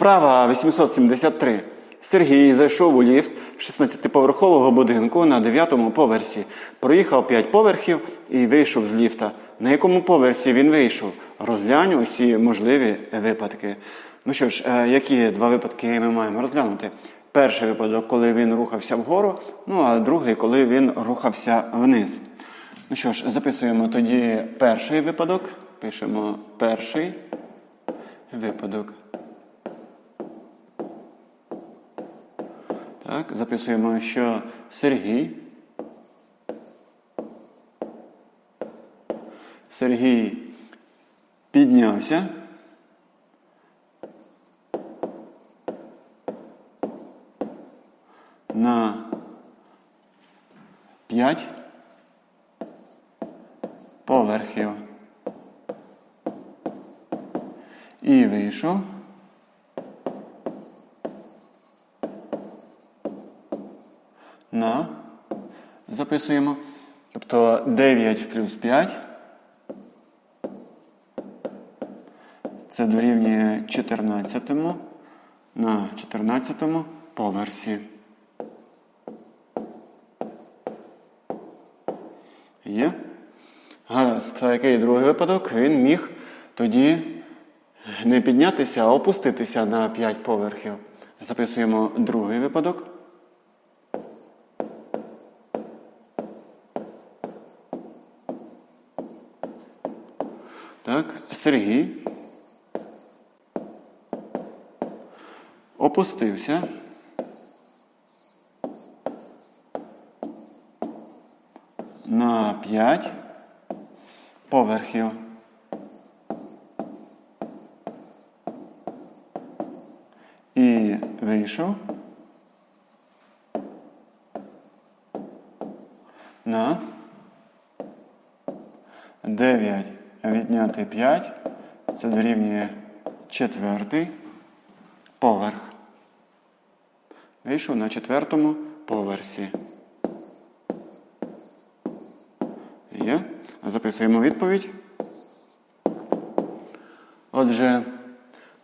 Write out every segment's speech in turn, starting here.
Вправа 873. Сергій зайшов у ліфт 16-поверхового будинку на 9-му поверсі. Проїхав 5 поверхів і вийшов з ліфта. На якому поверсі він вийшов? Розглянь усі можливі випадки. Ну що ж, е, які два випадки ми маємо розглянути? Перший випадок, коли він рухався вгору, ну а другий, коли він рухався вниз. Ну що ж, записуємо тоді перший випадок. Пишемо перший випадок. Так, записуємо, що Сергій. Сергій піднявся. На 5 поверхів. І вийшов. На записуємо. Тобто 9 плюс 5. Це дорівнює 14 на 14 поверсі. Є? Гаразд. А який другий випадок? Він міг тоді не піднятися, а опуститися на 5 поверхів. Записуємо другий випадок. Так, Сергій опустився. На 5 поверхів. І вийшов на 9 відняти 5, це дорівнює четвертий поверх. Вийшов на четвертому поверсі. Є. Записуємо відповідь. Отже,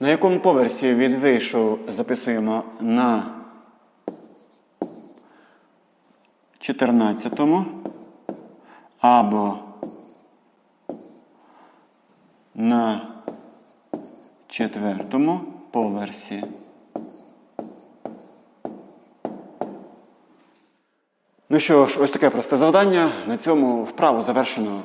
на якому поверсі він вийшов, записуємо на 14 або на четвертому поверсі. Ну що ж, ось таке просте завдання. На цьому вправу завершено.